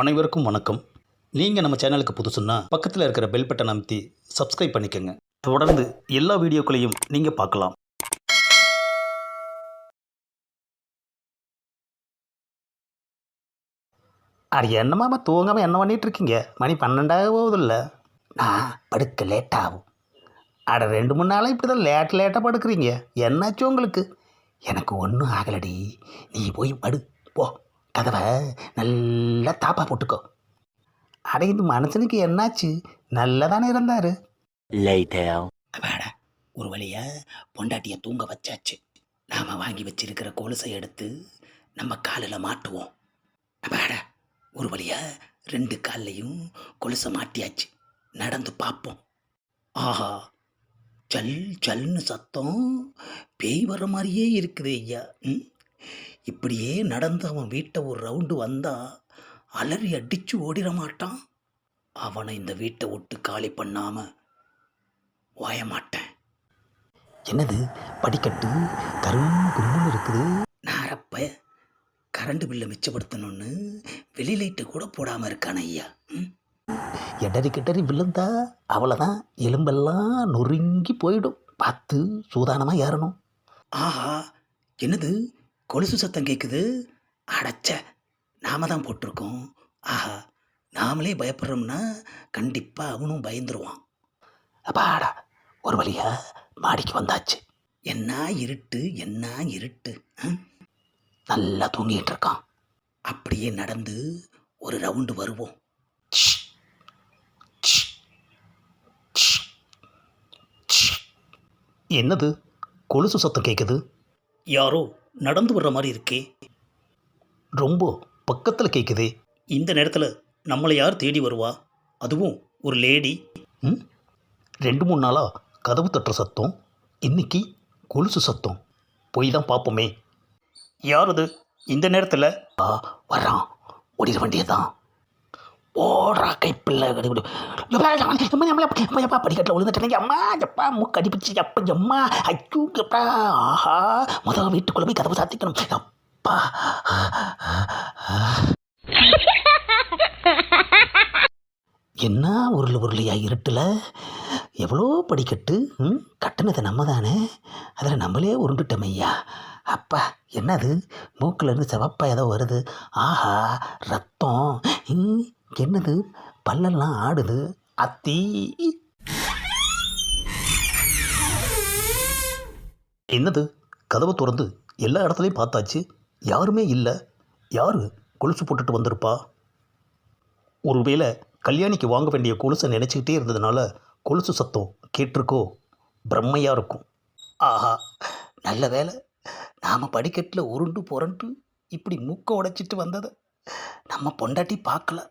அனைவருக்கும் வணக்கம். நீங்கள் நம்ம சேனலுக்கு புதுசுன்னா பக்கத்தில் இருக்கிற பெல் பட்டன் அமைத்தி சப்ஸ்கிரைப் பண்ணிக்கோங்க. தொடர்ந்து எல்லா வீடியோக்களையும் நீங்கள் பார்க்கலாம். அட என்னமாம தூங்காமல் என்ன பண்ணிகிட்டு இருக்கீங்க? மணி பன்னெண்டாக போகுதில்ல நான் படுக்க லேட்டாகும் ஆகும். அட ரெண்டு மூணு நாளாக இப்படி தான் லேட் லேட்டாக படுக்கிறீங்க. என்னாச்சு உங்களுக்கு? எனக்கு ஒன்றும் ஆகலடி. நீ போய் படு போ. கதவை நல்லா தாப்பா போட்டுக்கோ. அட இந்த மனுஷனுக்கு என்னாச்சு? நல்லா தானே இருந்தார். அப்பாடா ஒரு வழியா பொண்டாட்டியை தூங்க வச்சாச்சு. நாம் வாங்கி வச்சிருக்கிற கொலுசை எடுத்து நம்ம காலில் மாட்டுவோம். அப்பாடா ஒரு வழியா ரெண்டு கால்லையும் கொலுசை மாட்டியாச்சு. நடந்து பார்ப்போம் ஆஹா ஜல் ஜல்னு சத்தம் பேய் வர்ற மாதிரியே இருக்குது ஐயா. ம்? இப்படியே நடந்து அவன் வீட்டை ஒரு ரவுண்டு வந்தா அலறி அடிச்சு ஓடிட மாட்டான். அவனை இந்த வீட்டை விட்டு காலி பண்ணாம ஓய மாட்டேன். என்னது? படிக்கட்டு கரும் கும்முன்னு இருக்குது. நாரப்ப கரண்ட் பில்லை மிச்சப்படுத்தணும்னு வெளி லைட்டு கூட போடாமல் இருக்கான ஐயா. ம்? எடறி கிட்டறி விழுந்தா அவ்வளோதான் எலும்பெல்லாம் நொறுங்கி போயிடும். பார்த்து சூதானமாக ஏறணும். ஆஹா என்னது? கொலுசு சத்தம் கேட்குது அடைச்ச நாம தான் போட்டிருக்கோம். ஆஹா நாமளே பயப்படுறோம்னா கண்டிப்பாக அவனும் பயந்துருவான். அப்பாடா ஒரு வழியா மாடிக்கு வந்தாச்சு. என்ன இருட்டு என்ன இருட்டு ம்? நல்லா தூங்கிட்டு இருக்கான். அப்படியே நடந்து ஒரு ரவுண்டு வருவோம். என்னது? கொலுசு சத்தம் கேட்குது யாரோ? நடந்து வர்ற மாதிரி இருக்கே. ரொம்ப பக்கத்தில் கேட்குதே இந்த நேரத்தில் நம்மளை யார் தேடி வருவா? அதுவும் ஒரு லேடி. ம்? ரெண்டு மூணு நாளாக கதவு தட்டுற சத்தம் இன்னைக்கு கொலுசு சத்தம். போய் தான் பார்ப்போமே யார் அது? இந்த நேரத்தில்? ஆ வர்றான். ஓடிட வேண்டியதான் ஓடுறா கைப்பிள்ளை படிக்கட்டில் விழுந்துட்டேன். அம்மா எப்பா மூக்கு அடிப்பிச்சு அப்பா எம்மா ஐயோ ஆஹா முதல் வீட்டுக்குள்ளே போய் கதவை சாத்திக்கணும். அப்பா. என்ன உருள் உருளையா இருட்டில்? எவ்வளோ படிக்கட்டு ம்? கட்டினது நம்ம தானே அதில் நம்மளே உருண்டுட்டோம் ஐயா. அப்பா என்னது? மூக்கிலேருந்து செவப்பா ஏதோ வருது. ஆஹா ரத்தம். என்னது? பல்லெல்லாம் ஆடுது. அத்தி. என்னது? கதவை திறந்து எல்லா இடத்துலையும் பார்த்தாச்சு. யாருமே இல்லை. யார் கொலுசு போட்டுட்டு வந்திருப்பா? ஒருவேளை கல்யாணிக்கு வாங்க வேண்டிய கொலுசை நினச்சிக்கிட்டே இருந்ததுனால கொலுசு சத்தம் கேட்டிருக்கோ? பிரம்மையாக இருக்கும். ஆஹா நல்ல வேலை நாம் படிக்கட்டில் உருண்டு புரண்டு இப்படி மூக்க உடைச்சிட்டு வந்ததை நம்ம பொண்டாட்டி பார்க்கல.